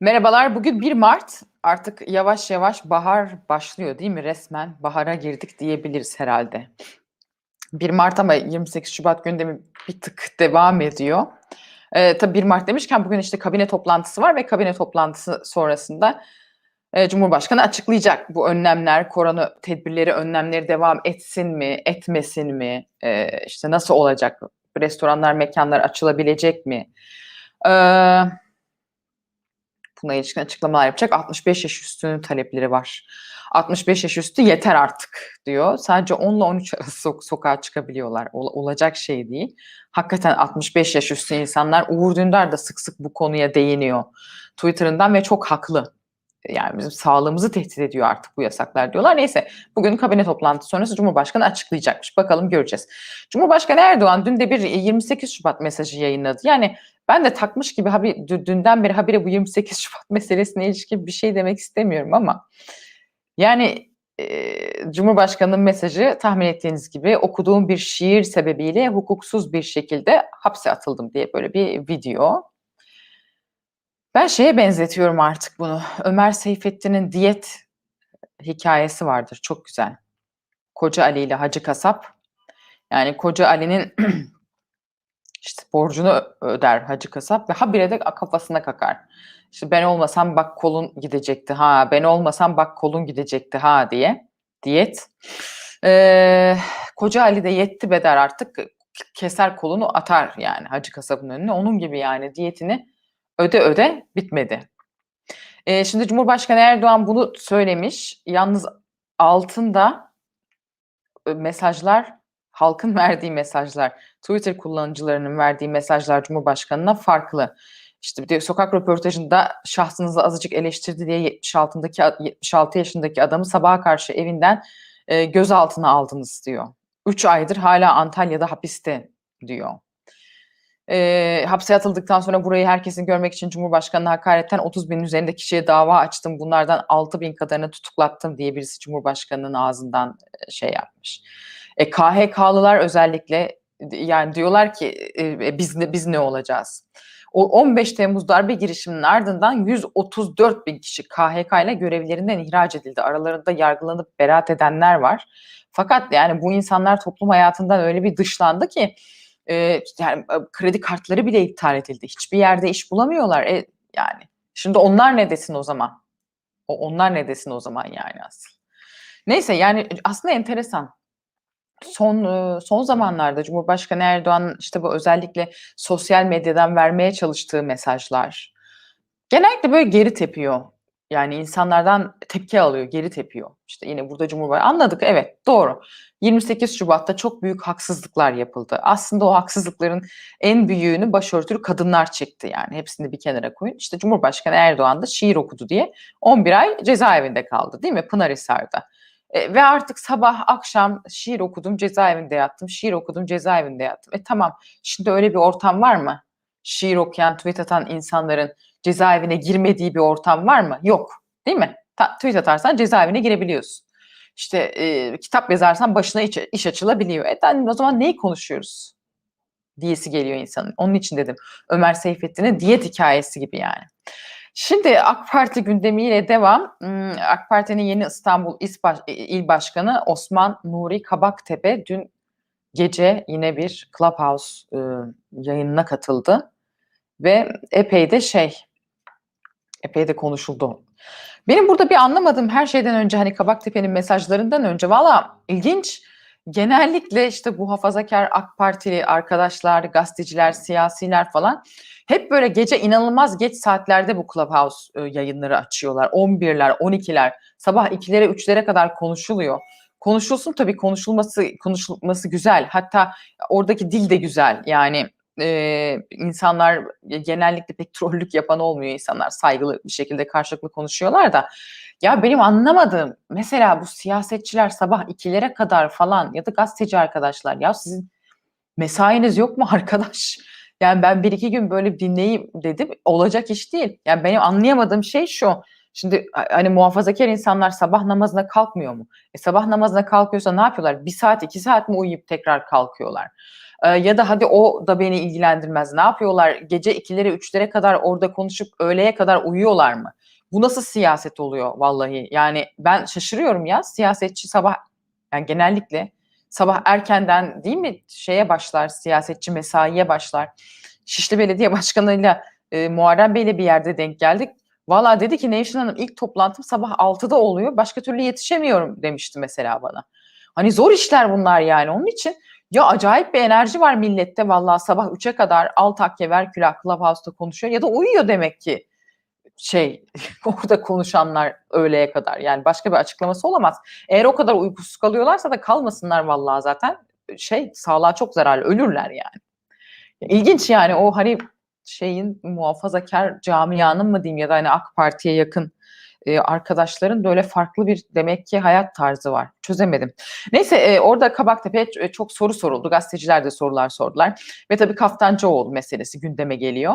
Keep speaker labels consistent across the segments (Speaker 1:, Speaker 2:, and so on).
Speaker 1: Merhabalar. Bugün 1 Mart. Artık yavaş yavaş bahar başlıyor değil mi? Resmen bahara girdik diyebiliriz herhalde. 1 Mart ama 28 Şubat gündemi bir tık devam ediyor. Eee, tabii 1 Mart demişken bugün işte kabine toplantısı var ve kabine toplantısı sonrasında eee, Cumhurbaşkanı açıklayacak bu önlemler, korona tedbirleri, önlemleri devam etsin mi, etmesin mi, eee, işte nasıl olacak, restoranlar, mekanlar açılabilecek mi? Eee buna ilişkin açıklamalar yapacak. 65 yaş üstünün talepleri var. 65 yaş üstü yeter artık diyor. Sadece 10 ile 13 arası so- sokağa çıkabiliyorlar. Ol- olacak şey değil. Hakikaten 65 yaş üstü insanlar Uğur Dündar da sık sık bu konuya değiniyor. Twitter'ından ve çok haklı. Yani bizim sağlığımızı tehdit ediyor artık bu yasaklar diyorlar. Neyse bugün kabine toplantısı sonrası Cumhurbaşkanı açıklayacakmış. Bakalım göreceğiz. Cumhurbaşkanı Erdoğan dün de bir 28 Şubat mesajı yayınladı. Yani ben de takmış gibi habi, dü- dünden beri habire bu 28 Şubat meselesine ilişkin bir şey demek istemiyorum ama yani e, Cumhurbaşkanı'nın mesajı tahmin ettiğiniz gibi okuduğum bir şiir sebebiyle hukuksuz bir şekilde hapse atıldım diye böyle bir video. Ben şeye benzetiyorum artık bunu. Ömer Seyfettin'in diyet hikayesi vardır. Çok güzel. Koca Ali ile Hacı Kasap. Yani Koca Ali'nin işte borcunu öder Hacı Kasap ve habire de kafasına kakar. İşte ben olmasam bak kolun gidecekti ha, ben olmasam bak kolun gidecekti ha diye. Diyet. Ee, Koca Ali de yetti beder artık keser kolunu atar yani Hacı Kasap'ın önüne. Onun gibi yani diyetini öde öde bitmedi. Ee, şimdi Cumhurbaşkanı Erdoğan bunu söylemiş. Yalnız altında e, mesajlar halkın verdiği mesajlar, Twitter kullanıcılarının verdiği mesajlar Cumhurbaşkanı'na farklı. İşte bir sokak röportajında şahsınızı azıcık eleştirdi diye 76'daki 76 yaşındaki adamı sabaha karşı evinden e, gözaltına aldınız diyor. 3 aydır hala Antalya'da hapiste diyor. E, hapse atıldıktan sonra burayı herkesin görmek için Cumhurbaşkanı'na hakaretten 30 bin üzerinde kişiye dava açtım. Bunlardan 6 bin kadarını tutuklattım diye birisi Cumhurbaşkanı'nın ağzından e, şey yapmış. E, KHK'lılar özellikle yani diyorlar ki e, biz ne, biz ne olacağız? O 15 Temmuz darbe girişiminin ardından 134 bin kişi KHK ile görevlerinden ihraç edildi. Aralarında yargılanıp beraat edenler var. Fakat yani bu insanlar toplum hayatından öyle bir dışlandı ki e, yani kredi kartları bile iptal edildi. Hiçbir yerde iş bulamıyorlar. E, yani şimdi onlar ne desin o zaman? O, onlar ne desin o zaman yani asıl? Neyse yani aslında enteresan son son zamanlarda Cumhurbaşkanı Erdoğan işte bu özellikle sosyal medyadan vermeye çalıştığı mesajlar genellikle böyle geri tepiyor. Yani insanlardan tepki alıyor, geri tepiyor. İşte yine burada Cumhurbaşkanı anladık evet doğru. 28 Şubat'ta çok büyük haksızlıklar yapıldı. Aslında o haksızlıkların en büyüğünü başörtülü kadınlar çekti yani. Hepsini bir kenara koyun. İşte Cumhurbaşkanı Erdoğan da şiir okudu diye 11 ay cezaevinde kaldı değil mi Pınarhisar'da. E, ve artık sabah akşam şiir okudum cezaevinde yattım. Şiir okudum cezaevinde yattım. E tamam şimdi öyle bir ortam var mı? Şiir okuyan, tweet atan insanların cezaevine girmediği bir ortam var mı? Yok. Değil mi? Ta, tweet atarsan cezaevine girebiliyorsun. İşte e, kitap yazarsan başına iş, iş açılabiliyor. E o zaman neyi konuşuyoruz? Diyesi geliyor insanın. Onun için dedim Ömer Seyfettin'in diyet hikayesi gibi yani. Şimdi AK Parti gündemiyle devam. AK Parti'nin yeni İstanbul İl Başkanı Osman Nuri Kabaktepe dün gece yine bir Clubhouse yayınına katıldı. Ve epey de şey, epey de konuşuldu. Benim burada bir anlamadığım her şeyden önce hani Kabaktepe'nin mesajlarından önce valla ilginç genellikle işte bu hafazakar AK Partili arkadaşlar, gazeteciler, siyasiler falan hep böyle gece inanılmaz geç saatlerde bu Clubhouse yayınları açıyorlar. 11'ler, 12'ler, sabah 2'lere, 3'lere kadar konuşuluyor. Konuşulsun tabii konuşulması konuşulması güzel. Hatta oradaki dil de güzel. Yani e, insanlar genellikle pek trollük yapan olmuyor insanlar. Saygılı bir şekilde karşılıklı konuşuyorlar da. Ya benim anlamadığım mesela bu siyasetçiler sabah ikilere kadar falan ya da gazeteci arkadaşlar ya sizin mesainiz yok mu arkadaş? Yani ben bir iki gün böyle dinleyeyim dedim. Olacak iş değil. Yani benim anlayamadığım şey şu. Şimdi hani muhafazakar insanlar sabah namazına kalkmıyor mu? E sabah namazına kalkıyorsa ne yapıyorlar? Bir saat iki saat mi uyuyup tekrar kalkıyorlar? Eee, ya da hadi o da beni ilgilendirmez. Ne yapıyorlar? Gece 2'lere 3'lere kadar orada konuşup öğleye kadar uyuyorlar mı? Bu nasıl siyaset oluyor vallahi? Yani ben şaşırıyorum ya. Siyasetçi sabah yani genellikle sabah erkenden değil mi şeye başlar, siyasetçi mesaiye başlar. Şişli Belediye Başkanı'yla e, Muharrem Bey'le bir yerde denk geldik. Valla dedi ki Nevşin Hanım ilk toplantım sabah 6'da oluyor. Başka türlü yetişemiyorum demişti mesela bana. Hani zor işler bunlar yani. Onun için ya acayip bir enerji var millette vallahi sabah 3'e kadar al takke ver külah Clubhouse'da konuşuyor ya da uyuyor demek ki şey orada konuşanlar öğleye kadar. Yani başka bir açıklaması olamaz. Eğer o kadar uykusuz kalıyorlarsa da kalmasınlar vallahi zaten şey sağlığa çok zararlı ölürler yani. İlginç yani o hani şeyin muhafazakar camianın mı diyeyim ya da hani AK Parti'ye yakın e, arkadaşların böyle farklı bir demek ki hayat tarzı var. Çözemedim. Neyse e, orada Kabaktepe çok soru soruldu. Gazeteciler de sorular sordular. Ve tabii Kaftancıoğlu meselesi gündeme geliyor.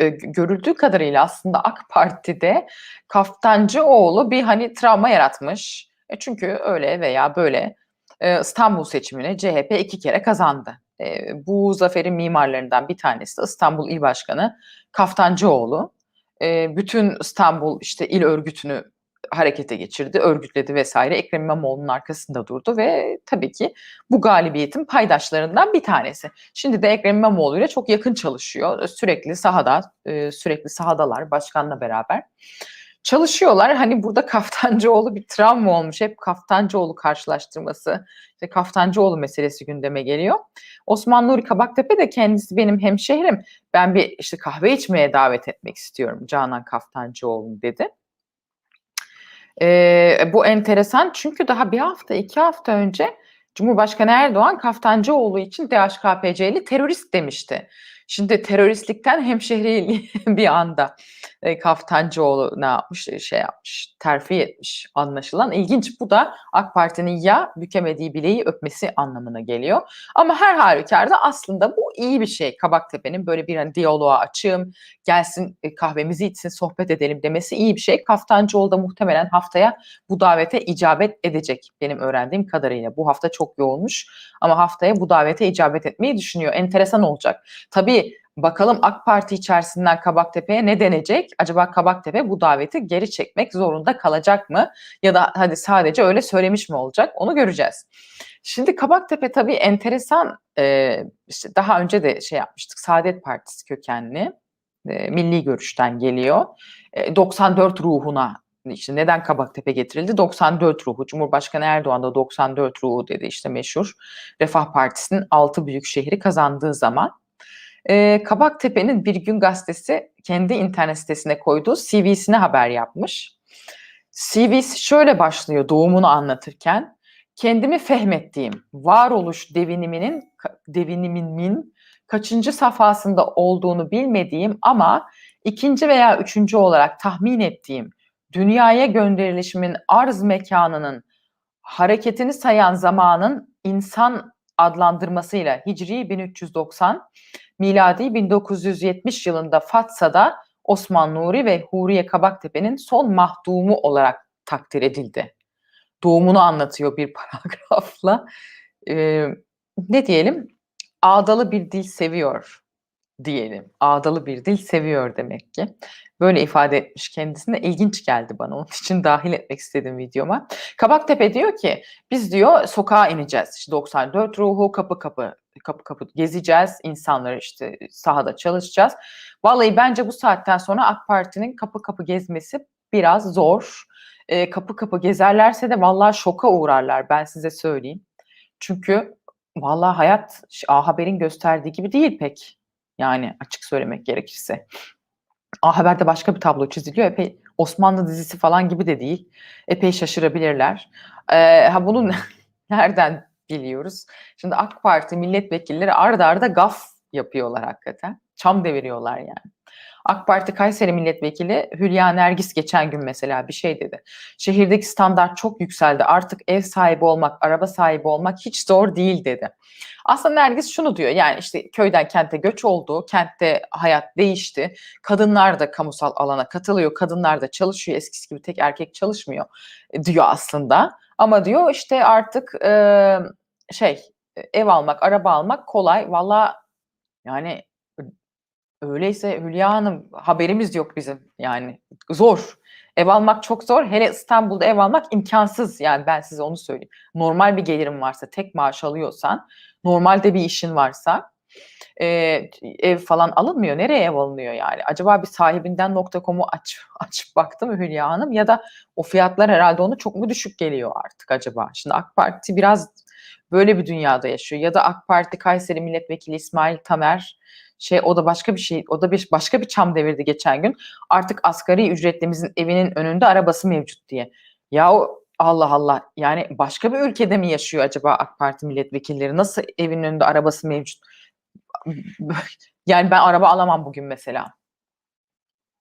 Speaker 1: E, görüldüğü kadarıyla aslında AK Parti'de Kaftancıoğlu bir hani travma yaratmış. E, çünkü öyle veya böyle e, İstanbul seçimini CHP iki kere kazandı. E, bu zaferin mimarlarından bir tanesi de İstanbul İl Başkanı Kaftancıoğlu. E, bütün İstanbul işte il örgütünü harekete geçirdi, örgütledi vesaire. Ekrem İmamoğlu'nun arkasında durdu ve tabii ki bu galibiyetin paydaşlarından bir tanesi. Şimdi de Ekrem İmamoğlu ile çok yakın çalışıyor. Sürekli sahada, sürekli sahadalar başkanla beraber. Çalışıyorlar. Hani burada Kaftancıoğlu bir travma olmuş. Hep Kaftancıoğlu karşılaştırması, işte Kaftancıoğlu meselesi gündeme geliyor. Osman Nuri Kabaktepe de kendisi benim hemşehrim. Ben bir işte kahve içmeye davet etmek istiyorum Canan Kaftancıoğlu dedi. Ee, bu enteresan çünkü daha bir hafta, iki hafta önce Cumhurbaşkanı Erdoğan Kaftancıoğlu için DHKPC'li terörist demişti. Şimdi teröristlikten hemşehriliği bir anda e, Kaftancıoğlu ne yapmış, e, şey yapmış, terfi etmiş anlaşılan. İlginç bu da AK Parti'nin ya bükemediği bileği öpmesi anlamına geliyor. Ama her halükarda aslında bu iyi bir şey. Kabaktepe'nin böyle bir hani, diyaloğa açığım, gelsin e, kahvemizi içsin, sohbet edelim demesi iyi bir şey. Kaftancıoğlu da muhtemelen haftaya bu davete icabet edecek benim öğrendiğim kadarıyla. Bu hafta çok yoğunmuş ama haftaya bu davete icabet etmeyi düşünüyor. Enteresan olacak. Tabii bakalım AK Parti içerisinden Kabaktepe'ye ne denecek? Acaba Kabaktepe bu daveti geri çekmek zorunda kalacak mı? Ya da hadi sadece öyle söylemiş mi olacak? Onu göreceğiz. Şimdi Kabaktepe tabii enteresan, e, işte daha önce de şey yapmıştık, Saadet Partisi kökenli, e, milli görüşten geliyor. E, 94 ruhuna işte neden Kabaktepe getirildi? 94 ruhu. Cumhurbaşkanı Erdoğan da 94 ruhu dedi işte meşhur. Refah Partisi'nin 6 büyük şehri kazandığı zaman. E, Kabaktepe'nin Bir Gün Gazetesi kendi internet sitesine koyduğu CV'sine haber yapmış. CV'si şöyle başlıyor doğumunu anlatırken. Kendimi fehmettiğim varoluş deviniminin devinimimin kaçıncı safhasında olduğunu bilmediğim ama ikinci veya üçüncü olarak tahmin ettiğim dünyaya gönderilişimin arz mekanının hareketini sayan zamanın insan adlandırmasıyla Hicri 1390, miladi 1970 yılında Fatsa'da Osman Nuri ve Huriye Kabaktepe'nin son mahdumu olarak takdir edildi. Doğumunu anlatıyor bir paragrafla. Ee, ne diyelim? Ağdalı bir dil seviyor diyelim. Ağdalı bir dil seviyor demek ki. Böyle ifade etmiş kendisine. İlginç geldi bana. Onun için dahil etmek istedim videoma. Kabaktepe diyor ki biz diyor sokağa ineceğiz. İşte 94 ruhu kapı kapı kapı kapı gezeceğiz. İnsanları işte sahada çalışacağız. Vallahi bence bu saatten sonra AK Parti'nin kapı kapı gezmesi biraz zor. E, kapı kapı gezerlerse de vallahi şoka uğrarlar ben size söyleyeyim. Çünkü vallahi hayat A Haber'in gösterdiği gibi değil pek. Yani açık söylemek gerekirse. A Haber'de başka bir tablo çiziliyor. Epey Osmanlı dizisi falan gibi de değil. Epey şaşırabilirler. Ee, ha bunu nereden biliyoruz? Şimdi AK Parti milletvekilleri arda arda gaf yapıyorlar hakikaten. Çam deviriyorlar yani. AK Parti Kayseri Milletvekili Hülya Nergis geçen gün mesela bir şey dedi. Şehirdeki standart çok yükseldi. Artık ev sahibi olmak, araba sahibi olmak hiç zor değil dedi. Aslında Nergis şunu diyor. Yani işte köyden kente göç oldu. Kentte hayat değişti. Kadınlar da kamusal alana katılıyor. Kadınlar da çalışıyor. Eskisi gibi tek erkek çalışmıyor diyor aslında. Ama diyor işte artık e, şey ev almak, araba almak kolay. Valla yani öyleyse Hülya Hanım haberimiz yok bizim yani zor. Ev almak çok zor. Hele İstanbul'da ev almak imkansız. Yani ben size onu söyleyeyim. Normal bir gelirim varsa, tek maaş alıyorsan, normalde bir işin varsa e, ev falan alınmıyor. Nereye ev alınıyor yani? Acaba bir sahibinden nokta.com'u aç, açıp baktı mı Hülya Hanım? Ya da o fiyatlar herhalde ona çok mu düşük geliyor artık acaba? Şimdi AK Parti biraz böyle bir dünyada yaşıyor. Ya da AK Parti Kayseri Milletvekili İsmail Tamer şey o da başka bir şey o da bir başka bir çam devirdi geçen gün. Artık asgari ücretlimizin evinin önünde arabası mevcut diye. Ya o Allah Allah yani başka bir ülkede mi yaşıyor acaba AK Parti milletvekilleri? Nasıl evin önünde arabası mevcut? Yani ben araba alamam bugün mesela.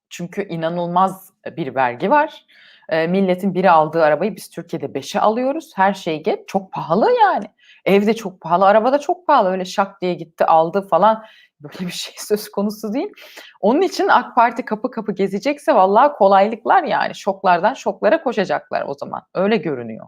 Speaker 1: Çünkü inanılmaz bir vergi var. E, milletin biri aldığı arabayı biz Türkiye'de beşe alıyoruz. Her şey get çok pahalı yani. Evde çok pahalı, araba da çok pahalı. Öyle şak diye gitti aldı falan. Böyle bir şey söz konusu değil. Onun için AK Parti kapı kapı gezecekse vallahi kolaylıklar yani. Şoklardan şoklara koşacaklar o zaman. Öyle görünüyor.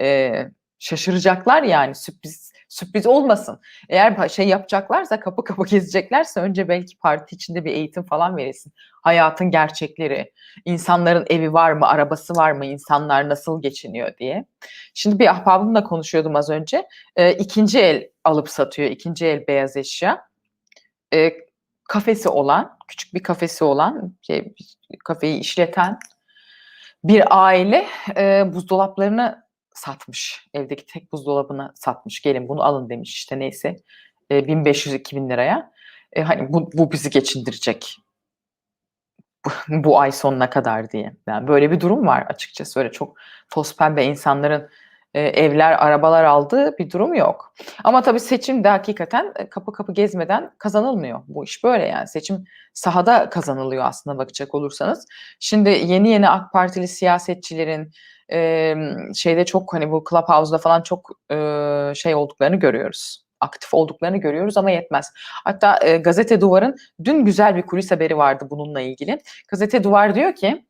Speaker 1: Ee, şaşıracaklar yani sürpriz sürpriz olmasın. Eğer şey yapacaklarsa kapı kapı gezeceklerse önce belki parti içinde bir eğitim falan verilsin. Hayatın gerçekleri, insanların evi var mı, arabası var mı, insanlar nasıl geçiniyor diye. Şimdi bir ahbabımla konuşuyordum az önce. E, ikinci el alıp satıyor, ikinci el beyaz eşya. E, kafesi olan, küçük bir kafesi olan, şey, kafeyi işleten bir aile e, buzdolaplarını satmış. Evdeki tek buzdolabını satmış. Gelin bunu alın demiş işte neyse. E, 1500-2000 liraya. E, hani bu, bu bizi geçindirecek bu, ay sonuna kadar diye. Yani böyle bir durum var açıkçası. Öyle çok toz pembe insanların e, evler, arabalar aldığı bir durum yok. Ama tabii seçim de hakikaten e, kapı kapı gezmeden kazanılmıyor. Bu iş böyle yani. Seçim sahada kazanılıyor aslında bakacak olursanız. Şimdi yeni yeni AK Partili siyasetçilerin e, şeyde çok hani bu Clubhouse'da falan çok e, şey olduklarını görüyoruz aktif olduklarını görüyoruz ama yetmez. Hatta e, Gazete Duvar'ın dün güzel bir kulis haberi vardı bununla ilgili. Gazete Duvar diyor ki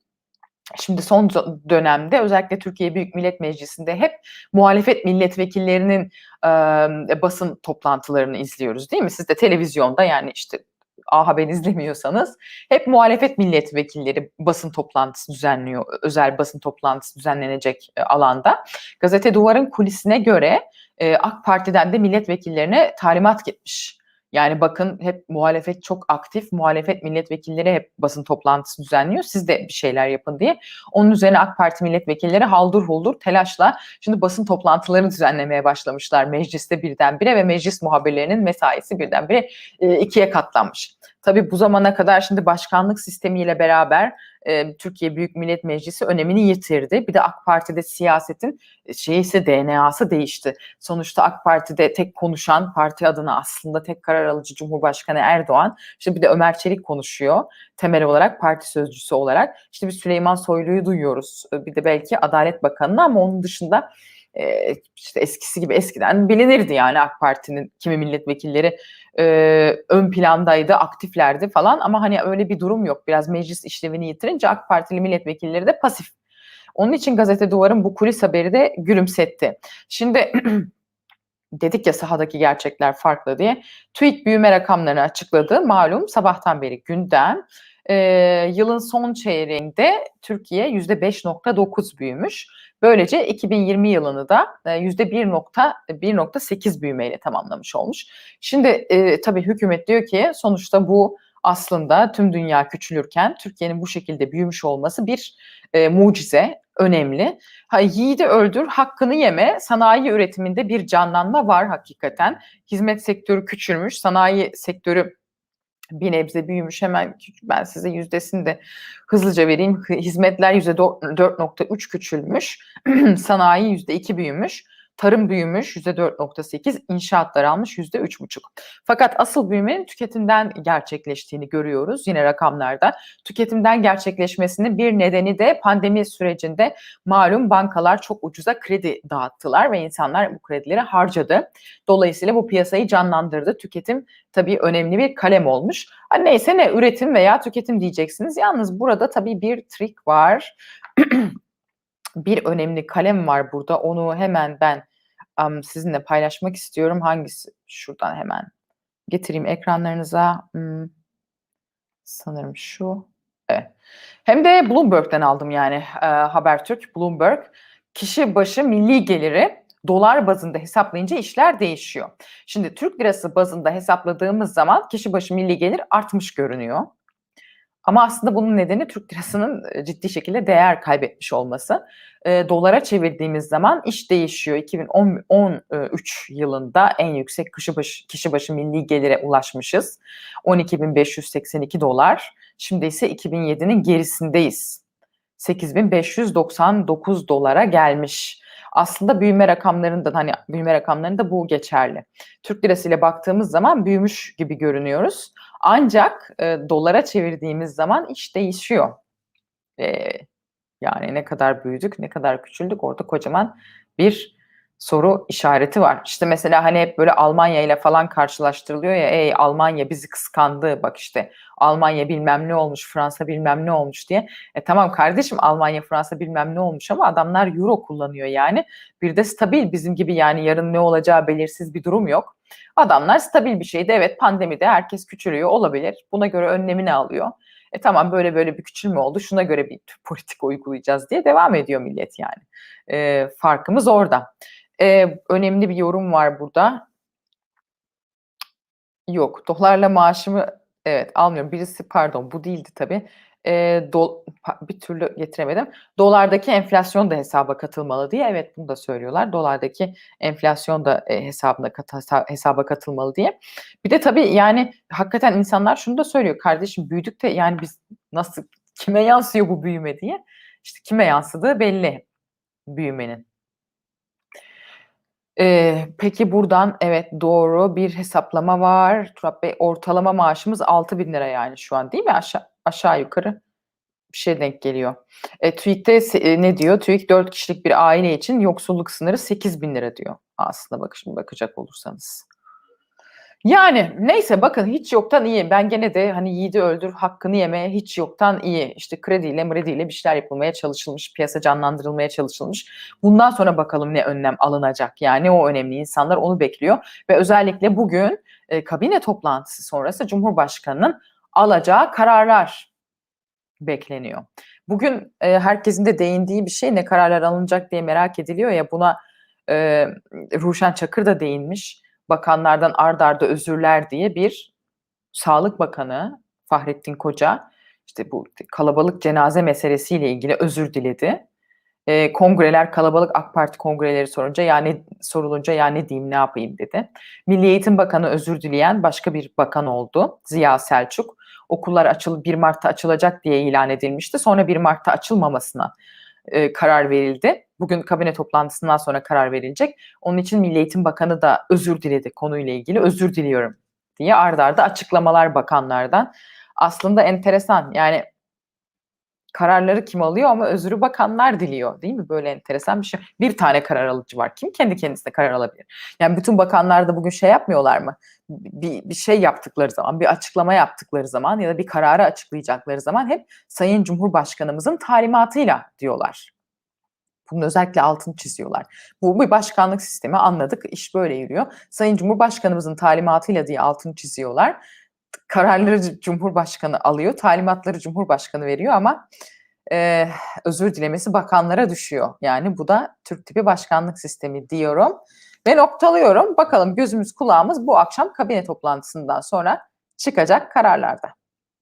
Speaker 1: Şimdi son dönemde özellikle Türkiye Büyük Millet Meclisi'nde hep muhalefet milletvekillerinin e, basın toplantılarını izliyoruz değil mi? Siz de televizyonda yani işte A Haber izlemiyorsanız hep muhalefet milletvekilleri basın toplantısı düzenliyor. Özel basın toplantısı düzenlenecek e, alanda. Gazete Duvar'ın kulisine göre e, AK Parti'den de milletvekillerine talimat gitmiş. Yani bakın hep muhalefet çok aktif. Muhalefet milletvekilleri hep basın toplantısı düzenliyor. Siz de bir şeyler yapın diye. Onun üzerine AK Parti milletvekilleri haldur huldur telaşla şimdi basın toplantılarını düzenlemeye başlamışlar mecliste birdenbire ve meclis muhabirlerinin mesaisi birdenbire e, ikiye katlanmış. Tabii bu zamana kadar şimdi başkanlık sistemiyle beraber e, Türkiye Büyük Millet Meclisi önemini yitirdi. Bir de AK Parti'de siyasetin e, şeysi DNA'sı değişti. Sonuçta AK Parti'de tek konuşan parti adına aslında tek karar alıcı Cumhurbaşkanı Erdoğan. İşte bir de Ömer Çelik konuşuyor temel olarak parti sözcüsü olarak. İşte bir Süleyman Soylu'yu duyuyoruz. Bir de belki Adalet Bakanı'nı ama onun dışında e, işte eskisi gibi eskiden bilinirdi yani AK Parti'nin kimi milletvekilleri e, ön plandaydı, aktiflerdi falan ama hani öyle bir durum yok. Biraz meclis işlevini yitirince AK Partili milletvekilleri de pasif. Onun için gazete duvarın bu kulis haberi de gülümsetti. Şimdi dedik ya sahadaki gerçekler farklı diye. TÜİK büyüme rakamlarını açıkladı. Malum sabahtan beri gündem. Ee, yılın son çeyreğinde Türkiye %5.9 büyümüş. Böylece 2020 yılını da %1.1.8 e, büyümeyle tamamlamış olmuş. Şimdi e, tabii hükümet diyor ki sonuçta bu aslında tüm dünya küçülürken Türkiye'nin bu şekilde büyümüş olması bir e, mucize, önemli. Ha, yiğidi öldür, hakkını yeme. Sanayi üretiminde bir canlanma var hakikaten. Hizmet sektörü küçülmüş, sanayi sektörü bir nebze büyümüş. Hemen ben size yüzdesini de hızlıca vereyim. Hizmetler %4.3 küçülmüş. Sanayi %2 büyümüş. Tarım büyümüş %4.8, inşaatlar almış %3.5. Fakat asıl büyümenin tüketimden gerçekleştiğini görüyoruz yine rakamlarda. Tüketimden gerçekleşmesinin bir nedeni de pandemi sürecinde malum bankalar çok ucuza kredi dağıttılar ve insanlar bu kredileri harcadı. Dolayısıyla bu piyasayı canlandırdı. Tüketim tabii önemli bir kalem olmuş. Hani neyse ne üretim veya tüketim diyeceksiniz. Yalnız burada tabii bir trik var. bir önemli kalem var burada. Onu hemen ben am, sizinle paylaşmak istiyorum. Hangisi? Şuradan hemen getireyim ekranlarınıza. Hmm, sanırım şu. Evet. Hem de Bloomberg'den aldım yani e, Habertürk, Bloomberg. Kişi başı milli geliri dolar bazında hesaplayınca işler değişiyor. Şimdi Türk lirası bazında hesapladığımız zaman kişi başı milli gelir artmış görünüyor. Ama aslında bunun nedeni Türk lirasının e, ciddi şekilde değer kaybetmiş olması. E, dolara çevirdiğimiz zaman iş değişiyor. 2013 yılında en yüksek kişi başı, kişi başı milli gelire ulaşmışız. 12.582 dolar. Şimdi ise 2007'nin gerisindeyiz. 8.599 dolara gelmiş. Aslında büyüme rakamlarında hani büyüme rakamlarında bu geçerli. Türk lirası ile baktığımız zaman büyümüş gibi görünüyoruz. Ancak e, dolara çevirdiğimiz zaman iş değişiyor. E, yani ne kadar büyüdük, ne kadar küçüldük orada kocaman bir soru işareti var. İşte mesela hani hep böyle Almanya ile falan karşılaştırılıyor ya ey Almanya bizi kıskandı bak işte Almanya bilmem ne olmuş Fransa bilmem ne olmuş diye. E tamam kardeşim Almanya Fransa bilmem ne olmuş ama adamlar euro kullanıyor yani. Bir de stabil bizim gibi yani yarın ne olacağı belirsiz bir durum yok. Adamlar stabil bir şeydi evet pandemide herkes küçülüyor olabilir. Buna göre önlemini alıyor. E tamam böyle böyle bir küçülme oldu şuna göre bir politika uygulayacağız diye devam ediyor millet yani. E, farkımız orada. E, önemli bir yorum var burada. Yok, dolarla maaşımı evet almıyorum. Birisi pardon bu değildi tabii. E, do, bir türlü getiremedim. Dolardaki enflasyon da hesaba katılmalı diye. Evet bunu da söylüyorlar. Dolardaki enflasyon da e, hesabına kat, hesaba katılmalı diye. Bir de tabii yani hakikaten insanlar şunu da söylüyor. Kardeşim büyüdük de yani biz nasıl kime yansıyor bu büyüme diye. İşte kime yansıdığı belli büyümenin. Ee, peki buradan evet doğru bir hesaplama var. Turap Bey ortalama maaşımız 6 bin lira yani şu an değil mi? Aşağı, aşağı yukarı bir şey denk geliyor. E, TÜİK'te e, ne diyor? TÜİK 4 kişilik bir aile için yoksulluk sınırı 8 bin lira diyor. Aslında bak şimdi bakacak olursanız. Yani neyse bakın hiç yoktan iyi. Ben gene de hani yiğidi öldür hakkını yeme hiç yoktan iyi. İşte krediyle mrediyle bir şeyler yapılmaya çalışılmış. Piyasa canlandırılmaya çalışılmış. Bundan sonra bakalım ne önlem alınacak. Yani o önemli insanlar onu bekliyor. Ve özellikle bugün e, kabine toplantısı sonrası Cumhurbaşkanı'nın alacağı kararlar bekleniyor. Bugün e, herkesin de değindiği bir şey ne kararlar alınacak diye merak ediliyor ya buna e, Ruşen Çakır da değinmiş bakanlardan ard arda özürler diye bir Sağlık Bakanı Fahrettin Koca işte bu kalabalık cenaze meselesiyle ilgili özür diledi. E, kongreler kalabalık AK Parti kongreleri sorunca yani sorulunca ya ne diyeyim ne yapayım dedi. Milli Eğitim Bakanı özür dileyen başka bir bakan oldu. Ziya Selçuk. Okullar açıl 1 Mart'ta açılacak diye ilan edilmişti. Sonra 1 Mart'ta açılmamasına e, karar verildi. Bugün kabine toplantısından sonra karar verilecek. Onun için Milli Eğitim Bakanı da özür diledi konuyla ilgili. Özür diliyorum diye ardarda arda açıklamalar bakanlardan. Aslında enteresan yani kararları kim alıyor ama özürü bakanlar diliyor değil mi? Böyle enteresan bir şey. Bir tane karar alıcı var. Kim kendi kendisine karar alabilir? Yani bütün bakanlar da bugün şey yapmıyorlar mı? Bir, bir şey yaptıkları zaman, bir açıklama yaptıkları zaman ya da bir kararı açıklayacakları zaman hep Sayın Cumhurbaşkanımızın talimatıyla diyorlar. Bunun özellikle altını çiziyorlar. Bu bir başkanlık sistemi anladık. İş böyle yürüyor. Sayın Cumhurbaşkanımızın talimatıyla diye altını çiziyorlar. Kararları Cumhurbaşkanı alıyor, talimatları Cumhurbaşkanı veriyor ama e, özür dilemesi bakanlara düşüyor. Yani bu da Türk tipi başkanlık sistemi diyorum ve noktalıyorum. Bakalım gözümüz kulağımız bu akşam kabine toplantısından sonra çıkacak kararlarda.